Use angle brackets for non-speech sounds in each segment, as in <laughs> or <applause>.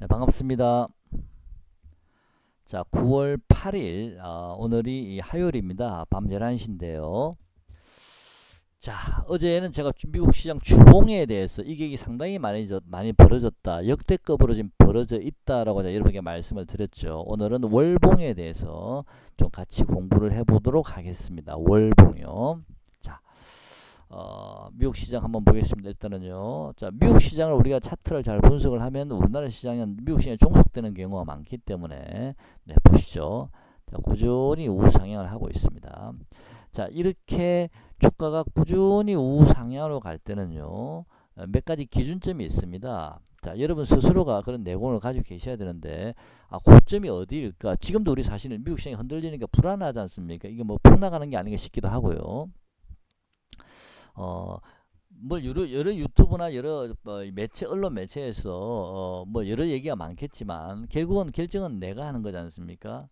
네, 반갑습니다. 자, 9월 8일, 어, 오늘이 이 화요일입니다. 밤 11시인데요. 자, 어제는 제가 주- 미국 시장 주봉에 대해서 이격이 상당히 많이, 저- 많이 벌어졌다. 역대급으로 지금 벌어져 있다라고 여러분께 말씀을 드렸죠. 오늘은 월봉에 대해서 좀 같이 공부를 해 보도록 하겠습니다. 월봉이요. 자, 어, 미국 시장 한번 보겠습니다. 일단은요. 자, 미국 시장을 우리가 차트를 잘 분석을 하면 우리나라 시장은 미국 시장에 종속되는 경우가 많기 때문에 네, 보시죠. 자, 꾸준히 우상향을 하고 있습니다. 자, 이렇게 주가가 꾸준히 우상향으로 갈 때는요. 어, 몇 가지 기준점이 있습니다. 자, 여러분 스스로가 그런 내공을 가지고 계셔야 되는데, 아, 고점이 어디일까? 지금도 우리 사실은 미국 시장이 흔들리니까 불안하지 않습니까? 이게 뭐 폭락하는 게 아닌가 싶기도 하고요. 어, 뭐 여러, 여러 유튜브나 여러 뭐 매체 언론 매체에서 어, 뭐 여러 얘기가 많겠지만 결국은 결정은 내가 하는 거지 않습니까?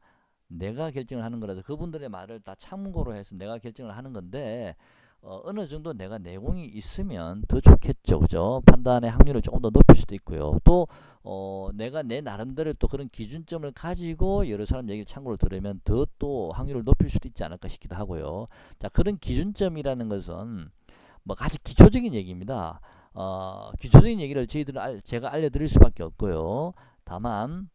내가 결정을 하는 거라서 그분들의 말을 다 참고로 해서 내가 결정을 하는 건데 어, 어느 정도 내가 내공이 있으면 더 좋겠죠, 그죠? 판단의 확률을 조금 더 높일 수도 있고요. 또 어, 내가 내 나름대로 또 그런 기준점을 가지고 여러 사람 얘기를 참고로 들으면 더 또 확률을 높일 수도 있지 않을까 싶기도 하고요. 자, 그런 기준점이라는 것은 뭐 아주 기초적인 얘기입니다. 어, 기초적인 얘기를 저희들은 알, 제가 알려드릴 수밖에 없고요. 다만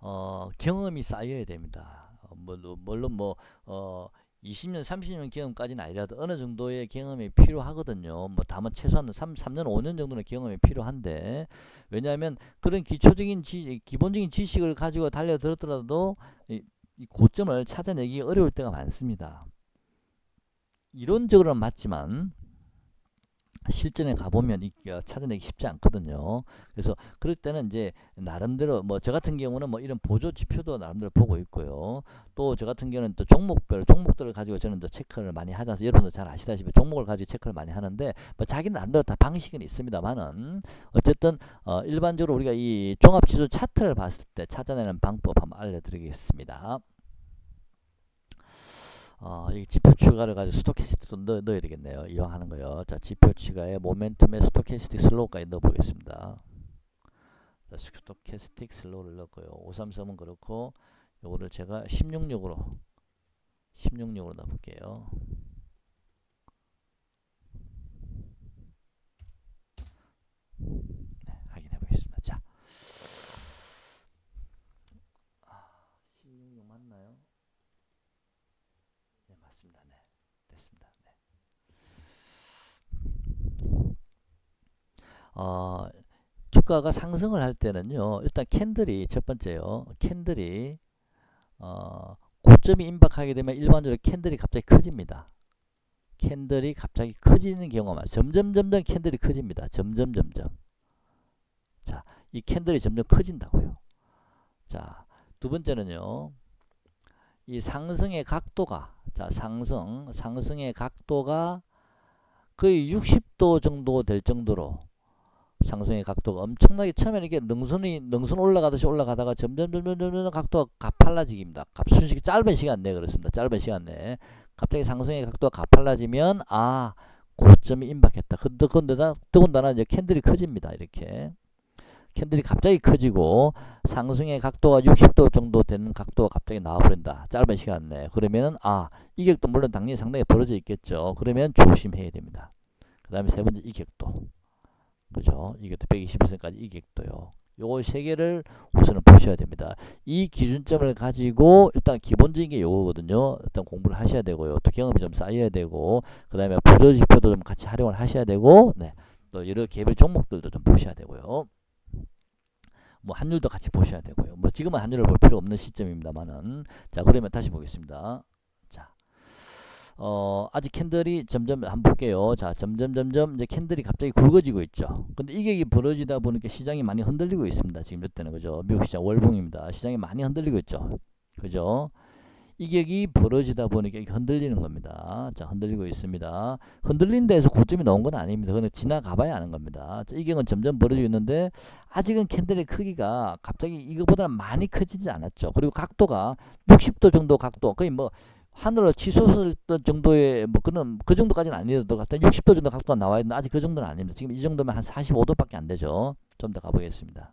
어, 경험이 쌓여야 됩니다. 어, 물론, 뭐 어, 20년, 30년 경험까지는 아니라도 어느 정도의 경험이 필요하거든요. 뭐 다만 최소한 3, 3년, 5년 정도는 경험이 필요한데 왜냐하면 그런 기초적인 지, 기본적인 지식을 가지고 달려들었더라도 이, 이 고점을 찾아내기 어려울 때가 많습니다. 이론적으로는 맞지만 실전에 가보면 이 어, 찾아내기 쉽지 않거든요. 그래서 그럴 때는 이제 나름대로 뭐 저 같은 경우는 뭐 이런 보조 지표도 나름대로 보고 있고요. 또 저 같은 경우는 또 종목별 종목들을 가지고 저는 또 체크를 많이 않습니까? 여러분도 잘 아시다시피 종목을 가지고 체크를 많이 하는데 뭐 자기 나름대로 다 방식은 있습니다만은 어쨌든 어 일반적으로 우리가 이 종합지수 차트를 봤을 때 찾아내는 방법 한번 알려드리겠습니다. 어, 이 지표 추가를 가지고 스토캐스틱도 넣, 넣어야 되겠네요. 이왕 하는 거요. 자, 지표 추가에 모멘텀의 스토캐스틱 슬로우까지 넣어보겠습니다. 자, 스토캐스틱 슬로우를 넣고요. 533은 그렇고, 요거를 제가 16력으로, 16력으로 넣어볼게요. 네, 확인해 보겠습니다. 자, 아, 16력 맞나요? 네, 맞습니다. 네, 됐습니다. 네. 어, 주가가 상승을 할 때는요, 일단 캔들이 첫 번째요, 캔들이 어, 고점이 임박하게 되면 일반적으로 캔들이 갑자기 커집니다. 캔들이 갑자기 커지는 경우가 많아요. 점점 점점 캔들이 커집니다. 점점 점점. 자, 이 캔들이 점점 커진다고요. 자, 두 번째는요. 이 상승의 각도가 자 상승 상승의 각도가 거의 60도 정도 될 정도로 상승의 각도가 엄청나게 처음에는 이게 능선이 능선 올라가듯이 올라가다가 점점 점점 점점 각도가 가팔라지기입니다. 값 순식이 짧은 시간 내에 그렇습니다. 짧은 시간 내에 갑자기 상승의 각도가 가팔라지면 아 고점이 임박했다. 근데 근데다 더군다나 이제 캔들이 커집니다. 이렇게 캔들이 갑자기 커지고 상승의 각도가 60도 정도 되는 각도가 갑자기 나와버린다. 짧은 시간 내에. 그러면은 아 이격도 물론 당연히 상당히 벌어져 있겠죠. 그러면 조심해야 됩니다. 그 다음에 세 번째 이격도. 그죠? 이격도 120%까지 이격도요. 요거 세 개를 우선은 보셔야 됩니다. 이 기준점을 가지고 일단 기본적인 게 요거거든요. 일단 공부를 하셔야 되고요. 또 경험이 좀 쌓여야 되고 그 다음에 보조 지표도 좀 같이 활용을 하셔야 되고 네. 또 여러 개별 종목들도 좀 보셔야 되고요. 뭐 환율도 같이 보셔야 되고요. 뭐 지금은 환율을 볼 필요 없는 시점입니다만은 자 그러면 다시 보겠습니다. 자, 어 아직 캔들이 점점 한번 볼게요. 자 점점 점점 이제 캔들이 갑자기 굵어지고 있죠. 근데 이게 벌어지다 보니까 시장이 많이 흔들리고 있습니다. 지금 이때는 그죠? 미국 시장 월봉입니다. 시장이 많이 흔들리고 있죠. 그죠? 이격이 벌어지다 보니까 흔들리는 겁니다. 자, 흔들리고 있습니다. 흔들린 데에서 고점이 나온 건 아닙니다. 그건 지나가 봐야 아는 겁니다. 자, 이격은 점점 벌어지고 있는데 아직은 캔들의 크기가 갑자기 이거보다는 많이 커지지 않았죠. 그리고 각도가 60도 정도 각도, 거의 뭐 하늘로 치솟았던 정도의 뭐 그는 그 정도까지는 아니더라도 같은 60도 정도 각도가 나와야 되는데 아직 그 정도는 아닙니다. 지금 이 정도면 한 45도밖에 안 되죠. 좀 더 가보겠습니다.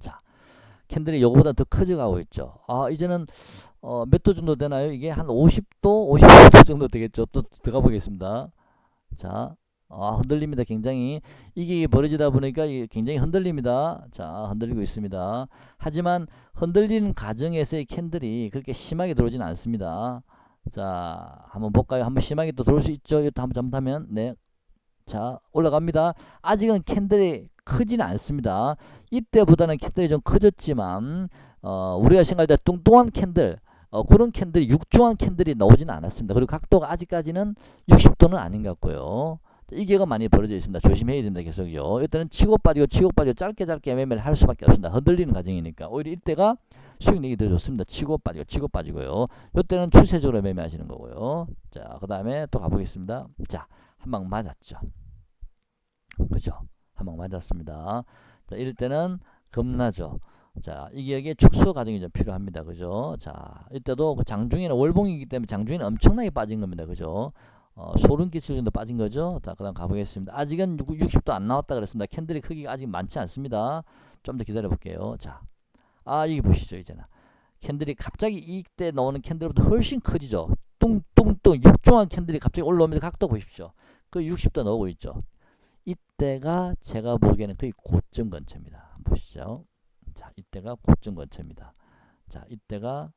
자, 캔들이 요거보다 더 커져가고 있죠. 아 이제는 어, 몇 도 정도 되나요? 이게 한 50도, 55도 정도 되겠죠. 또 들어가 보겠습니다. 자, 아, 흔들립니다. 굉장히 이게 벌어지다 보니까 굉장히 흔들립니다. 자, 흔들리고 있습니다. 하지만 흔들리는 과정에서의 캔들이 그렇게 심하게 들어오지는 않습니다. 자, 한번 볼까요? 한번 심하게 또 들어올 수 있죠. 이것도 한번 잘못하면 네. 자, 올라갑니다. 아직은 캔들이 크지는 않습니다. 이때보다는 캔들이 좀 커졌지만 어, 우리가 생각할 때 뚱뚱한 캔들 어, 그런 캔들이 육중한 캔들이 나오지는 않았습니다. 그리고 각도가 아직까지는 60도는 아닌 것 같고요. 이게가 많이 벌어져 있습니다. 조심해야 됩니다. 계속요. 이때는 치고 빠지고 치고 빠지고 짧게 짧게 매매를 할 수밖에 없습니다. 흔들리는 과정이니까 오히려 이때가 수익력이 더 좋습니다. 치고 빠지고 치고 빠지고요. 이때는 추세적으로 매매하시는 거고요. 자, 그 다음에 또 가보겠습니다. 자, 한 방 맞았죠. 그죠? 한 방 맞았습니다. 자, 이럴 때는 겁나죠. 자, 이게 여기에 축소 과정이 좀 필요합니다. 그죠? 자, 이때도 그 장중에는 월봉이기 때문에 장중에는 엄청나게 빠진 겁니다. 그죠? 어, 소름 끼칠 정도 빠진 거죠. 자, 그 다음 가보겠습니다. 아직은 60도 안 나왔다 그랬습니다. 캔들의 크기가 아직 많지 않습니다. 좀 더 기다려 볼게요. 자, 아, 여기 보시죠. 이제는. 캔들이 갑자기 이때 나오는 캔들보다 훨씬 커지죠. 뚱뚱뚱 육중한 캔들이 갑자기 올라오면서 각도 보십시오. 그 60도 나오고 있죠. 이때가 제가 보기에는 거의 고점 근처입니다. 보시죠. 자, 이때가 고점 근처입니다. 자, 이때가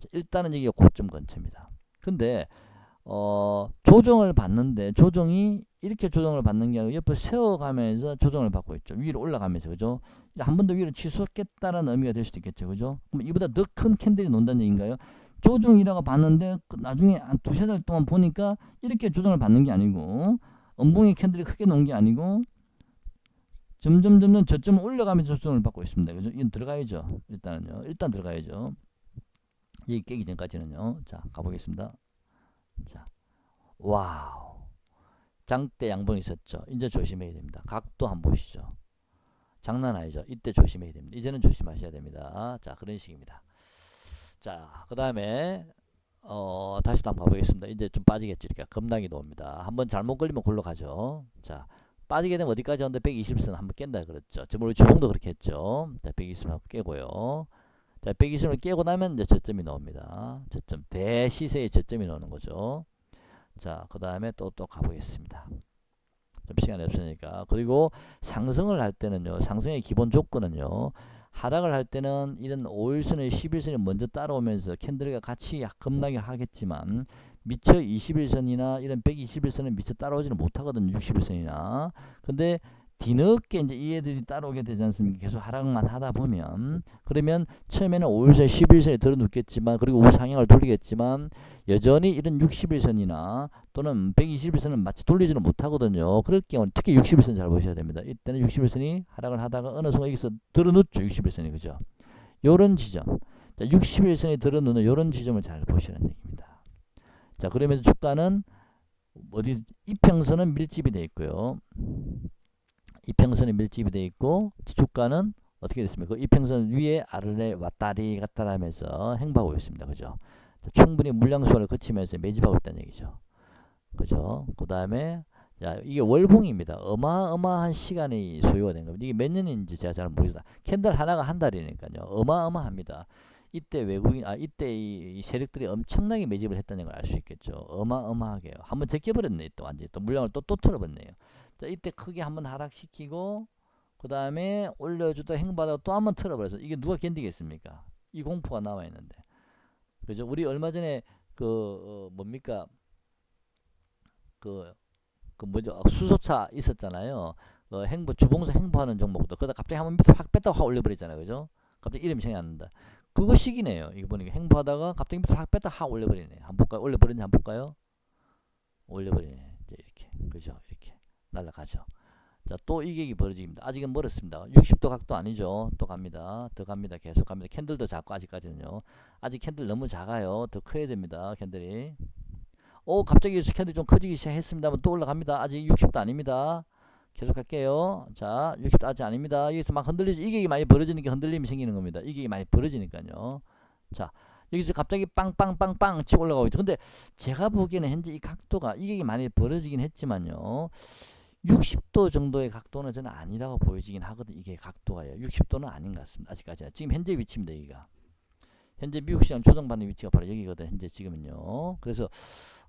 자, 일단은 이게 고점 근처입니다. 근데 어, 조정을 받는데 조정이 이렇게 조정을 받는 게 아니고 옆에 세워가면서 조정을 받고 있죠. 위로 올라가면서 그죠? 한 번 더 위로 치솟겠다는 의미가 될 수도 있겠죠. 그죠? 그럼 이보다 더 큰 캔들이 논다는 얘기인가요? 조정이라고 봤는데 그 나중에 한 두세 달 동안 보니까 이렇게 조정을 받는 게 아니고 음봉의 캔들이 크게 놓은 게 아니고 점점 점점 저점을 올라가면서 조정을 받고 있습니다. 그죠? 이건 들어가야죠. 일단은요. 일단 들어가야죠. 이 깨기 전까지는요. 자, 가보겠습니다. 자, 와우. 장대 양봉 있었죠. 이제 조심해야 됩니다. 각도 한번 보시죠. 장난 아니죠. 이때 조심해야 됩니다. 이제는 조심하셔야 됩니다. 자, 그런 식입니다. 자, 그 다음에 어, 다시 또 한번 가보겠습니다. 이제 좀 빠지겠죠. 이렇게 겁나게 나옵니다. 한번 잘못 걸리면 골로 가죠. 자, 빠지게 되면 어디까지 왔는데 120선 한번 깬다 그랬죠. 우리 주봉도 그렇게 했죠. 자, 120선 한번 깨고요. 자, 120을 깨고 나면 이제 저점이 나옵니다. 저점 대시세의 저점이 나오는 거죠. 자, 그 다음에 또 또 가보겠습니다. 좀 시간이 없으니까. 그리고 상승을 할 때는요. 상승의 기본 조건은요. 하락을 할 때는 이런 5일선의 11선이 먼저 따라오면서 캔들과 같이 겁나게 하겠지만 미처 21선이나 이런 121선은 미처 따라오지는 못하거든요. 61선이나. 근데 뒤늦게 이제 이 애들이 따라오게 되지 않습니까? 계속 하락만 하다 보면 그러면 처음에는 5일선, 11선에 들어눕겠지만 그리고 우상향을 돌리겠지만 여전히 이런 61선이나 또는 121선은 마치 돌리지는 못하거든요. 그럴 경우는 특히 61선 잘 보셔야 됩니다. 이때는 61선이 하락을 하다가 어느 순간 여기서 들어눕죠. 61선이 그죠? 요런 지점. 자, 61선이 들어누는 요런 지점을 잘 보시라는 얘기입니다. 자, 그러면서 주가는 어디 이평선은 밀집이 되어 있고요. 이평선이 밀집이 되어 있고 주가는 어떻게 됐습니까? 그 이평선 위에 아래 왔다리 갔다 하면서 행보하고 있습니다. 그죠? 충분히 물량수를 거치면서 매집하고 있다는 얘기죠. 그죠? 그 다음에 자, 이게 월봉입니다. 어마어마한 시간이 소요가 된 겁니다. 이게 몇 년인지 제가 잘 모르겠다. 캔들 하나가 한 달이니까요. 어마어마합니다. 이때 외국인, 아, 이때 이, 이 세력들이 엄청나게 매집을 했다는 걸 알 수 있겠죠. 어마어마하게요. 한번 제껴버렸네, 또 완전히. 또 물량을 또, 또 틀어버렸네요. 자, 이때 크게 한번 하락시키고, 그 다음에 올려주다 행보하다가 또 한번 틀어버려서 이게 누가 견디겠습니까? 이 공포가 나와 있는데. 그죠? 우리 얼마 전에 그, 어, 뭡니까? 그, 그 뭐죠? 수소차 있었잖아요. 어, 행보, 주봉사 행보하는 종목도. 그러다 갑자기 한번 밑에 확 뺐다가 확 올려버리잖아요. 그죠? 갑자기 이름이 생각이 안 난다. 그거 식이네요. 이거 보니까 행보하다가 갑자기 확 뺐다 확 올려버리네. 한번 볼까요? 올려버리는지 한번 볼까요? 올려버리네. 이제 이렇게. 그죠? 이렇게. 날아가죠. 자, 또 이격이 벌어집니다. 아직은 멀었습니다. 60도 각도 아니죠. 또 갑니다. 더 갑니다. 계속 갑니다. 캔들도 작고 아직까지는요. 아직 캔들 너무 작아요. 더 커야 됩니다. 캔들이. 오, 갑자기 캔들이 좀 커지기 시작했습니다만 또 올라갑니다. 아직 60도 아닙니다. 계속 할게요. 자, 60도 아직 아닙니다. 여기서 막 흔들리죠. 이격이 많이 벌어지니까 흔들림이 생기는 겁니다. 이격이 많이 벌어지니까요. 자, 여기서 갑자기 빵빵빵빵 치고 올라가고 있죠. 근데 제가 보기에는 현재 이 각도가 이격이 많이 벌어지긴 했지만요. 60도 정도의 각도는 저는 아니라고 보여지긴 하거든. 이게 각도가요. 60도는 아닌 것 같습니다. 아직까지는. 지금 현재 위치입니다. 여기가. 현재 미국 시장 조정받는 위치가 바로 여기거든. 현재 지금은요. 그래서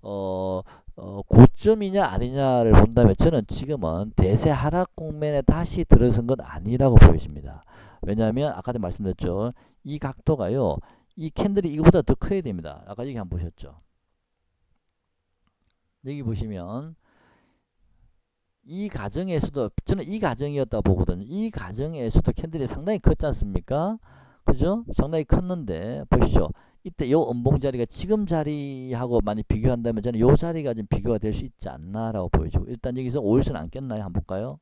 어, 어 고점이냐 아니냐를 본다면 저는 지금은 대세 하락 국면에 다시 들어선 건 아니라고 보여집니다. 왜냐하면 아까도 말씀드렸죠. 이 각도가요. 이 캔들이 이거보다 더 커야 됩니다. 아까 여기 한번 보셨죠. 여기 보시면 이 가정에서도 저는 이 가정이었다 보거든요. 이 가정에서도 캔들이 상당히 컸지 않습니까? 그죠? 상당히 컸는데 보시죠. 이때 요 음봉 자리가 지금 자리하고 많이 비교한다면 저는 요 자리가 좀 비교가 될 수 있지 않나라고 보여지고 일단 여기서 5일선 안 깼나요? 한번 볼까요?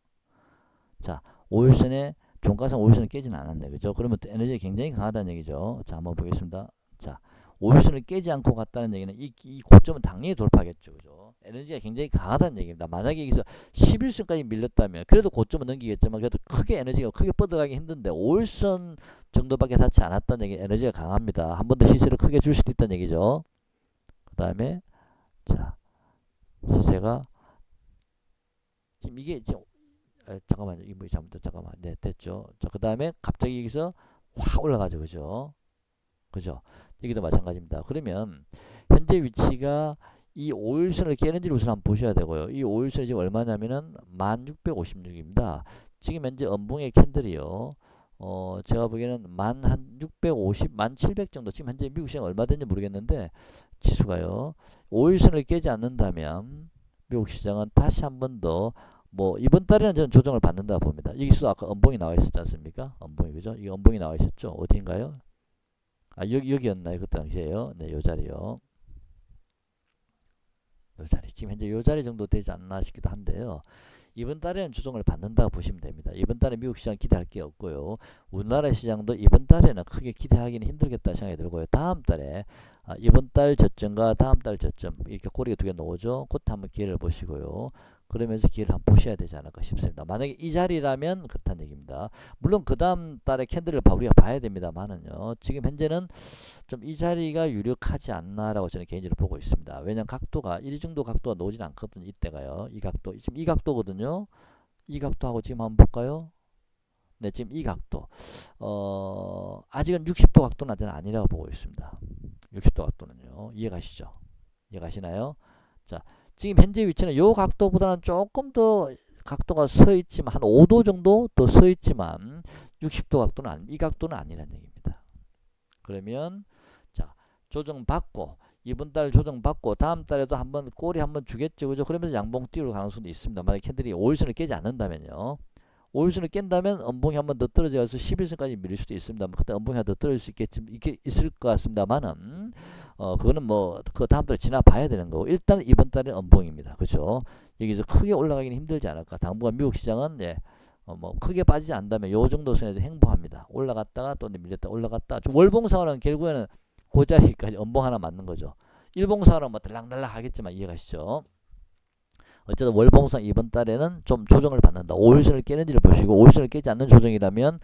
자, 5일선에 종가상 5일선은 깨지는 않았네. 그죠? 그러면 에너지가 굉장히 강하다는 얘기죠. 자, 한번 보겠습니다. 자, 5일선을 깨지 않고 갔다는 얘기는 이, 이 고점은 당연히 돌파하겠죠. 그죠? 에너지가 굉장히 강하다는 얘기입니다. 만약에 여기서 11선까지 밀렸다면 그래도 고점은 넘기겠지만 그래도 크게 에너지가 크게 뻗어가기 힘든데 5일선 정도밖에 닿지 않았다는 얘기 에너지가 강합니다. 한 번 더 시세를 크게 줄 수도 있다는 얘기죠. 그 다음에 자 시세가 지금 이게 지금 아, 잠깐만요. 이거 뭐 잘못 잠깐만. 네, 됐죠. 자, 그 다음에 갑자기 여기서 확 올라가죠. 그죠? 그죠? 여기도 마찬가지입니다. 그러면 현재 위치가 이 5일선을 깨는지를 우선 한번 보셔야 되고요. 이 5일선이 지금 얼마냐면은 1656입니다. 지금 현재 음봉의 캔들이요. 어, 제가 보기에는 만 한 650, 만 700 정도. 지금 현재 미국 시장 얼마 된지 모르겠는데 지수가요. 5일선을 깨지 않는다면 미국 시장은 다시 한 번 더 뭐 이번 달에는 저는 조정을 받는다 봅니다. 여기서 아까 음봉이 나와 있었지 않습니까? 음봉이 그죠? 이 음봉이 나와 있었죠. 어디인가요? 아 여기 여기였나요? 그 당시에요. 네, 요 자리요. 요 자리 지금 현재 요 자리 정도 되지 않나 싶기도 한데요. 이번 달에는 조정을 받는다고 보시면 됩니다. 이번 달에 미국 시장 기대할 게 없고요. 우리나라 시장도 이번 달에는 크게 기대하기는 힘들겠다 생각이 들고요. 다음 달에 아, 이번 달 저점과 다음 달 저점 이렇게 꼬리가 두 개 나오죠. 그때 한번 기회를 보시고요. 그러면서 기회를 한번 보셔야 되지 않을까 싶습니다. 만약에 이 자리라면 그렇다는 얘기입니다. 물론 그 다음 달에 캔들을 우리가 봐야 됩니다만은요. 지금 현재는 좀 이 자리가 유력하지 않나라고 저는 개인적으로 보고 있습니다. 왜냐면 각도가 이 정도 각도가 나오진 않거든요. 이때가요. 이 각도 지금 이 각도거든요. 이 각도하고 지금 한번 볼까요? 네, 지금 이 각도. 어, 아직은 60도 각도는 아직 아니라고 보고 있습니다. 60도 각도는요. 이해가시죠? 이해가시나요? 자, 지금 현재 위치는 이 각도보다는 조금 더 각도가 서 있지만 한 5도 정도 더 서 있지만 60도 각도는 아니, 이 각도는 아니라는 얘기입니다. 그러면 자 조정 받고 이번 달 조정 받고 다음 달에도 한번 꼬리 한번 주겠죠. 그죠? 그러면서 양봉 띄울 가능성도 있습니다 만약 캔들이 5일선을 깨지 않는다면요 5일선을 깬다면 음봉이 한 번 더 떨어져서 11선까지 밀릴 수도 있습니다. 그때 음봉이 더 떨어질 수 있겠지만 이게 있을 것 같습니다만은 어 그거는 뭐 그 다음 달에 지나봐야 되는 거고 일단 이번 달은 음봉입니다. 그렇죠? 여기서 크게 올라가기는 힘들지 않을까. 당분간 미국 시장은 예. 어, 뭐 크게 빠지지 않다면 요 정도 선에서 행보합니다. 올라갔다가 또 밀렸다 올라갔다. 월봉상으로는 결국에는 그 자리까지 음봉 하나 맞는 거죠. 일봉상으로는 뭐 들락날락 하겠지만 이해가시죠? 어쨌든 월봉상 이번 달에는 좀 조정을 받는다. 5일선을 깨는지를 보시고 5일선을 깨지 않는 조정이라면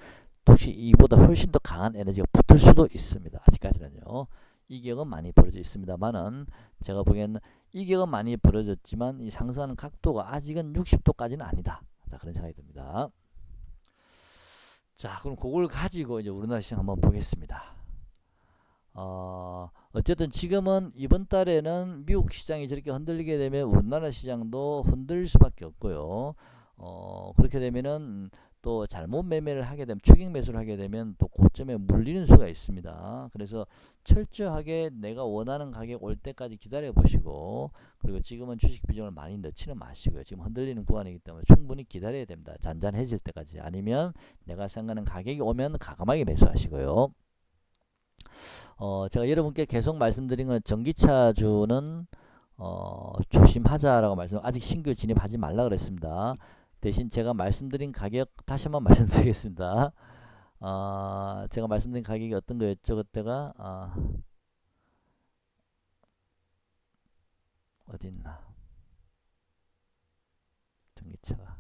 혹시 이보다 훨씬 더 강한 에너지가 붙을 수도 있습니다. 아직까지는요. 이격은 많이 벌어져 있습니다만은 제가 보기에는 이격은 많이 벌어졌지만 이 상승하는 각도가 아직은 60도까지는 아니다. 자, 그런 생각이 듭니다. 자, 그럼 그걸 가지고 이제 우리나라 시장 한번 보겠습니다. 어, 어쨌든 지금은 이번 달에는 미국 시장이 저렇게 흔들리게 되면 우리나라 시장도 흔들릴 수밖에 없고요. 어, 그렇게 되면은 또 잘못 매매를 하게 되면 추격 매수를 하게 되면 또 고점에 물리는 수가 있습니다. 그래서 철저하게 내가 원하는 가격 올 때까지 기다려 보시고 그리고 지금은 주식 비중을 많이 넣지는 마시고요. 지금 흔들리는 구간이기 때문에 충분히 기다려야 됩니다. 잔잔해질 때까지 아니면 내가 생각하는 가격이 오면 가감하게 매수하시고요. 어, 제가 여러분께 계속 말씀드린 건 전기차주는 어, 조심하자라고 말씀 아직 신규 진입하지 말라 그랬습니다. 대신 제가 말씀드린 가격 다시 한번 <laughs> 말씀드리겠습니다. 어, 제가 말씀드린 가격이 어떤 거였죠? 그때가 어, 어디 있나? 전기차가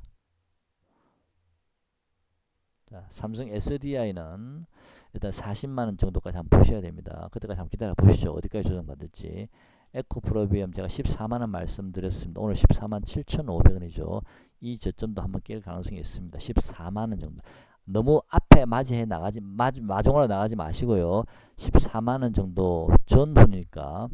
자, 삼성 SDI는 일단 40만원 정도까지 한번 보셔야 됩니다. 그때까지 한번 기다려 보시죠. 어디까지 조정받을지. 에코프로비엄 제가 14만원 말씀드렸습니다. 오늘 14만 7,500원이죠. 이 저점도 한번 깰 가능성이 있습니다. 14만원 정도. 너무 앞에 맞이해 나가지 마, 마중으로 나가지 마시고요. 14만원 정도 전후니까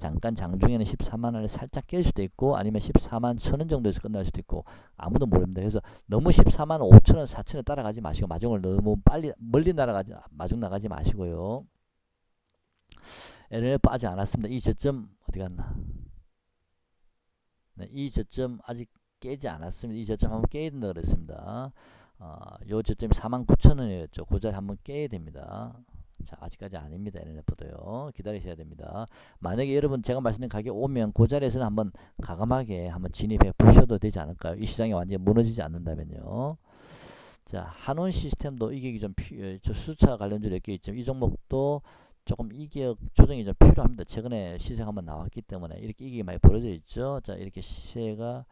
잠깐 장중에는 14만 원을 살짝 깰 수도 있고 아니면 14만 천 원 정도에서 끝날 수도 있고 아무도 모릅니다. 그래서 너무 14만 5천 원, 4천 원 따라가지 마시고 마중을 너무 빨리 멀리 날아가지 마중 나가지 마시고요. LNF 아직 안 왔습니다. 이 저점 어디 갔나? 네, 이 저점 아직 깨지 않았습니다. 이 저점 한번 깨야 된다 그랬습니다. 어, 요 저점이 49,000원이었죠. 그 자리 한번 깨야 됩니다. 자, 아직까지 아닙니다. NF도요. 기다리셔야 됩니다. 만약에 여러분 제가 말씀드린 가격 오면 그 자리에서는 한번 가감하게 한번 진입해 보셔도 되지 않을까요? 이 시장이 완전히 무너지지 않는다면요. 자, 한원 시스템도 이격이 좀 필요, 저 수차 관련주로 몇개 있지만 이 종목도 조금 이격 조정이 좀 필요합니다. 최근에 시세가 한번 나왔기 때문에 이렇게 이격이 많이 벌어져 있죠. 자, 이렇게 시세가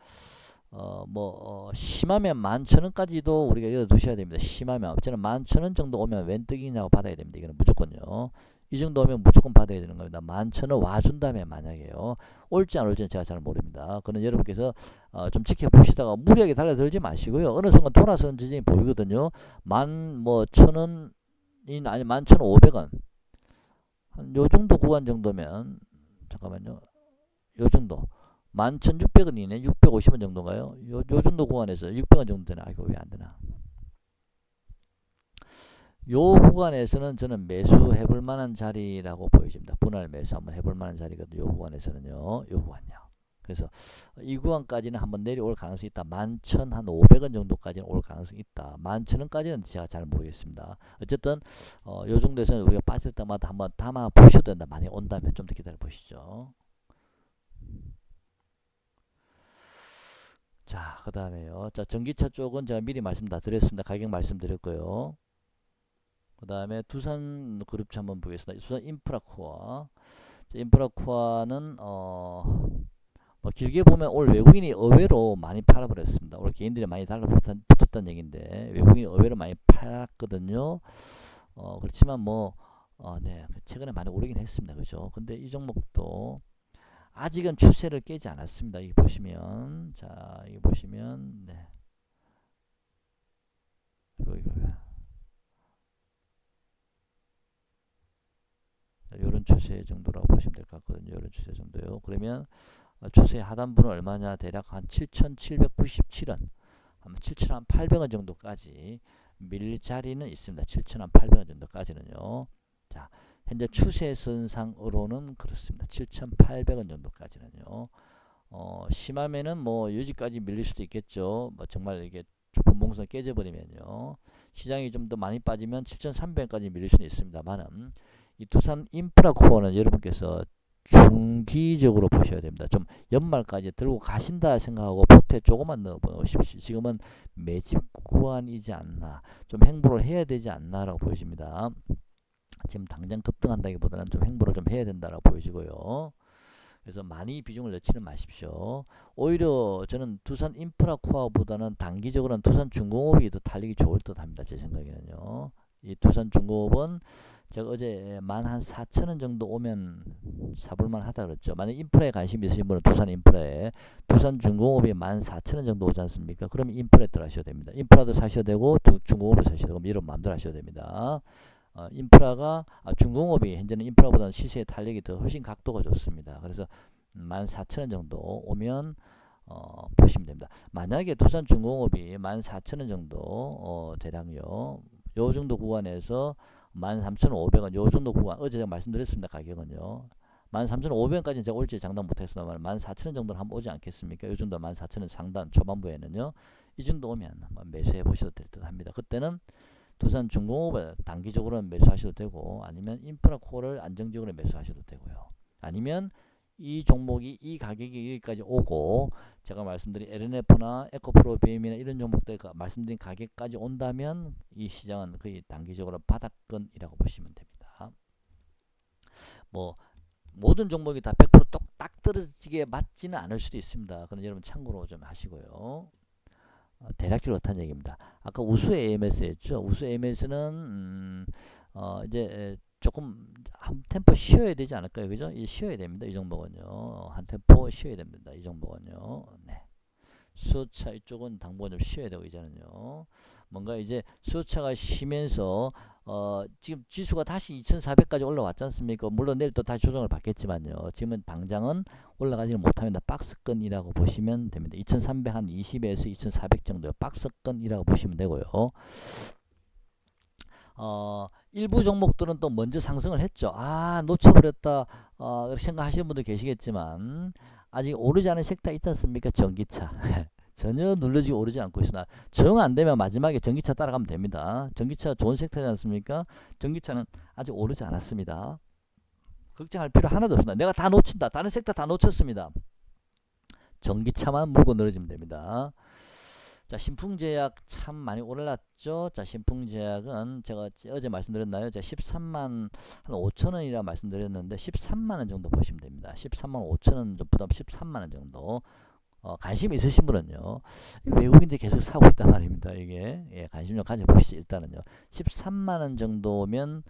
어, 뭐, 어, 심하면 만천원까지도 우리가 열어두셔야 됩니다. 심하면. 저는 만천원 정도 오면 웬 떡이냐고 받아야 됩니다. 이거는 무조건요. 이 정도 오면 무조건 받아야 되는 겁니다. 만천원 와준다면 만약에요. 올지 안 올지는 제가 잘 모릅니다. 그는 여러분께서 어, 좀 지켜보시다가 무리하게 달려들지 마시고요. 어느 순간 돌아서는 지점이 보이거든요. 만, 뭐, 천원, 아니, 만천 오백 원. 한 요 정도 구간 정도면, 잠깐만요. 요 정도. 11,600원이네. 650원 정도인가요? 요, 요 정도 구간에서 600원 정도 되나? 아이고, 왜안 되나? 요 구간에서는 저는 매수해 볼 만한 자리라고 보여집니다. 분할 매수 한번 해볼 만한 자리거든요. 요 구간에서는요. 요 구간요. 그래서 이 구간까지는 한번 내려올 가능성이 있다. 11,500원 정도까지는 올 가능성이 있다. 11,000원까지는 제가 잘 모르겠습니다. 어쨌든 어, 요 정도에서는 우리가 빠질 때마다 한번 담아 보셔도 된다. 많이 온다면 좀 더 기다려 보시죠. 자, 그 다음에요. 자, 전기차 쪽은 제가 미리 말씀 다 드렸습니다. 가격 말씀드렸고요. 그 다음에 두산 그룹차 한번 보겠습니다. 두산 인프라코어. 자, 인프라코어는, 어, 뭐 길게 보면 올 외국인이 의외로 많이 팔아버렸습니다. 올 개인들이 많이 달라붙었다는 얘기인데, 외국인이 의외로 많이 팔았거든요. 어, 그렇지만 뭐, 어, 네. 최근에 많이 오르긴 했습니다. 그죠? 근데 이 종목도 아직은 추세를 깨지 않았습니다. 이 보시면 자, 이 보시면 네. 이거 이거 이런 추세 정도라고 보시면 될 것 같거든요. 이런 추세 정도요. 그러면 어, 추세 하단부는 얼마냐? 대략 한 7,797원, 한 7,800원 정도까지 밀 자리는 있습니다. 7,800원 정도까지는요. 자, 현재 추세선상으로는 그렇습니다. 7,800원 정도까지는요. 어, 심하면은 뭐 여기까지 밀릴 수도 있겠죠. 뭐 정말 이게 분봉선 깨져버리면요. 시장이 좀 더 많이 빠지면 7,300원까지 밀릴 수는 있습니다만은 이 두산 인프라 코어는 여러분께서 중기적으로 보셔야 됩니다. 좀 연말까지 들고 가신다 생각하고 포트에 조금만 넣어 보십시오. 지금은 매집 구간이지 않나, 좀 행보를 해야 되지 않나라고 보여집니다. 지금 당장 급등한다기보다는 좀 행보를 좀 해야 된다라고 보여지고요. 그래서 많이 비중을 넣지는 마십시오. 오히려 저는 두산 인프라 코어보다는 단기적으로는 두산 중공업이 더 달리기 좋을 듯 합니다. 제 생각에는요. 이 두산 중공업은 제가 어제 만 한 4천 원 정도 오면 사볼만 하다 그랬죠. 만약 인프라에 관심 있으신 분은 두산 인프라에 두산 중공업이 만 4천 원 정도 오지 않습니까? 그럼 인프라에 들어가셔야 됩니다. 인프라도 사셔야 되고 중공업을 사셔야 되고 이런 마음대로 하셔야 됩니다. 어, 인프라가 아, 중공업이 현재는 인프라보다는 시세의 탄력이 더 훨씬 각도가 좋습니다. 그래서 14,000원 정도 오면 어, 보시면 됩니다. 만약에 두산 중공업이 14,000원 정도 어, 대략요 요 정도 구간에서 13,500원 요 정도 구간 어제 제가 말씀드렸습니다. 가격은요. 13,500원까지는 제가 올지 장담 못했으나 14,000원 정도는 한번 오지 않겠습니까? 요 정도 14,000원 상단 초반부에는요. 이 정도 오면 매수해 보셔도 될 듯 합니다. 그때는 두산 중공업을 단기적으로 매수하셔도 되고 아니면 인프라 코어를 안정적으로 매수하셔도 되고요. 아니면 이 종목이 이 가격이 여기까지 오고 제가 말씀드린 LNF나 에코프로 BM이나 이런 종목들 말씀드린 가격까지 온다면 이 시장은 거의 단기적으로 바닥권이라고 보시면 됩니다. 뭐 모든 종목이 다 100%똑딱 떨어지게 맞지는 않을 수도 있습니다. 그건 여러분 참고로 좀 하시고요. 어, 대략적으로 그렇다는 얘기입니다. 아까 우수 AMS였죠. 우수 AMS는 음, 어, 이제 조금 한 템포 쉬어야 되지 않을까요? 그죠? 이 쉬어야 됩니다. 이 종목은요. 한 템포 쉬어야 됩니다. 이 종목은요. 네. 수요차 이쪽은 당분간 좀 쉬어야 되고 이제는요. 뭔가 이제 수요차가 쉬면서 어 지금 지수가 다시 2400까지 올라왔지 않습니까? 물론 내일 또 다시 조정을 받겠지만요. 지금은 당장은 올라가지는 못합니다. 박스권이라고 보시면 됩니다. 2300 한 20에서 2400 정도요. 박스권이라고 보시면 되고요. 어, 일부 종목들은 또 먼저 상승을 했죠. 아, 놓쳐버렸다. 어, 생각하시는 분도 계시겠지만, 아직 오르지 않은 섹터 있지 않습니까? 전기차. <laughs> 전혀 눌러지고 오르지 않고 있으나, 정 안 되면 마지막에 전기차 따라가면 됩니다. 전기차 좋은 섹터지 않습니까? 전기차는 아직 오르지 않았습니다. 걱정할 필요 하나도 없습니다. 내가 다 놓친다. 다른 섹터 다 놓쳤습니다. 전기차만 물고 늘어지면 됩니다. 자, 신풍제약 참 많이 올랐죠. 자, 신풍제약은 제가 어제 말씀드렸나요? 제가 13만 한 5천 원이라 말씀드렸는데 13만 원 정도 보시면 됩니다. 13만 5천 원 정도 13만 원 정도. 어, 관심 있으신 분은요. 외국인들이 계속 사고 있단 말입니다. 이게 예, 관심 좀 가져보시죠. 일단은요. 13만 원 정도면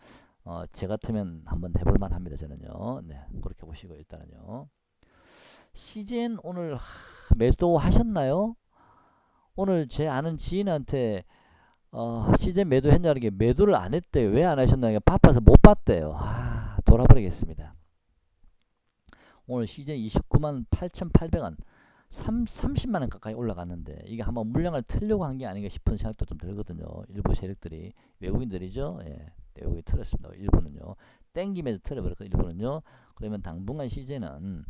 어, 제 같으면 한번 해볼 만합니다. 저는요. 네, 그렇게 보시고 일단은요. 시젠 오늘 하, 매도 하셨나요? 오늘 제 아는 지인한테 어, 시즌 매도했냐는 게 매도를 안 했대요. 왜 안 하셨나요? 냐 바빠서 못 봤대요. 아, 돌아버리겠습니다. 오늘 시즌 29만 8,800원 3, 30만 원 가까이 올라갔는데 이게 한번 물량을 틀려고 한 게 아닌가 싶은 생각도 좀 들거든요. 일부 세력들이 외국인들이죠. 예. 외국이 틀었습니다. 일부는요. 땡기면서 틀어버렸고 일부는요. 그러면 당분간 시즌은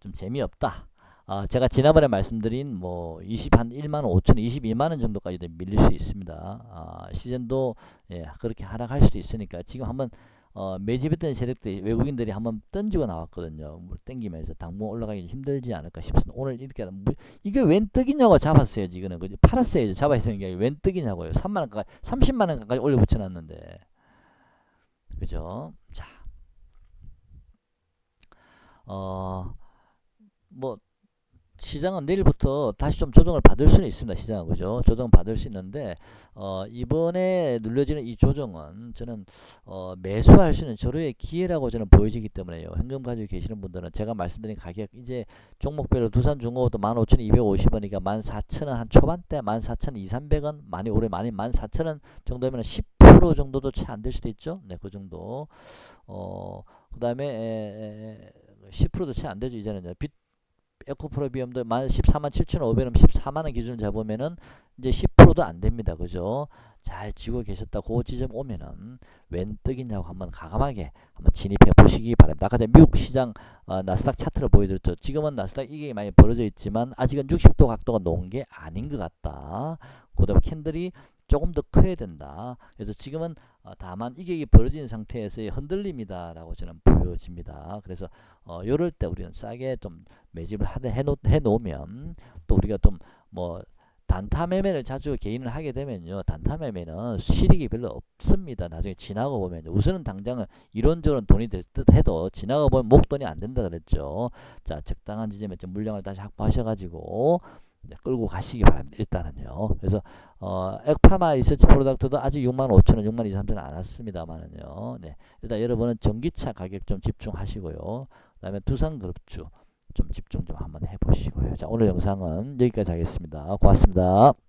좀 재미없다. 아, 제가 지난번에 말씀드린 뭐 20 한 1만 5천 22만 원 정도까지도 밀릴 수 있습니다. 아, 시즌도 예, 그렇게 하락할 수도 있으니까 지금 한번 어, 매집했던 세력들이 외국인들이 한번 던지고 나왔거든요. 물 땡기면서 당분 올라가기 힘들지 않을까 싶습니다. 오늘 이렇게 뭐, 이게 웬 떡이냐고 잡았어요. 지금은 그죠? 팔았어요. 잡아야 되는 게웬 떡이냐고요. 3만 원 가까이 30만 원 가까이 올려 붙여놨는데 그죠? 자, 어뭐 시장은 내일부터 다시 좀 조정을 받을 수는 있습니다. 시장은 그죠? 조정 받을 수 있는데 어, 이번에 눌려지는 이 조정은 저는 어, 매수할 수 있는 절호의 기회라고 저는 보여지기 때문에요. 현금 가지고 계시는 분들은 제가 말씀드린 가격 이제 종목별로 두산 중고도 15,250원이니까 14,000원 한 초반대 14,200원 많이 오래 많이 14,000원 정도면 10% 정도도 채 안 될 수도 있죠. 네, 그 정도. 어, 그다음에 10%도 채 안 되죠. 이제는 빚 에코프로비엄도 14만 7,500원 14만원 기준을 잡으면은 이제 10%도 안 됩니다. 그죠? 잘 지고 계셨다. 그 지점 오면은 웬 떡이냐고 한번 가감하게 한번 진입해 보시기 바랍니다. 아까 전에 미국 시장 어, 나스닥 차트를 보여드렸죠. 지금은 나스닥 이게 많이 벌어져 있지만 아직은 60도 각도가 놓은 게 아닌 것 같다. 그 다음에 캔들이 조금 더 커야 된다. 그래서 지금은 어, 다만 이격이 벌어진 상태에서의 흔들림이다라고 저는 보여집니다. 그래서 어, 요럴 때 우리는 싸게 좀 매집을 해놓, 해놓으면 또 우리가 좀뭐 단타 매매를 자주 개인을 하게 되면요. 단타 매매는 실익이 별로 없습니다. 나중에 지나고 보면 우선은 당장은 이런저런 돈이 될 듯 해도 지나가 보면 목돈이 안 된다 그랬죠. 자, 적당한 지점에 좀 물량을 다시 확보하셔 가지고 끌고 가시기 바랍니다. 일단은요. 그래서 어, 액파마 리서치 프로덕트도 아직 6만 5천 원, 6만 2, 3천 안 왔습니다만은요. 네. 일단 여러분은 전기차 가격 좀 집중하시고요. 그 다음에 두산그룹주 좀 집중 좀 한번 해보시고요. 자, 오늘 영상은 여기까지 하겠습니다. 고맙습니다.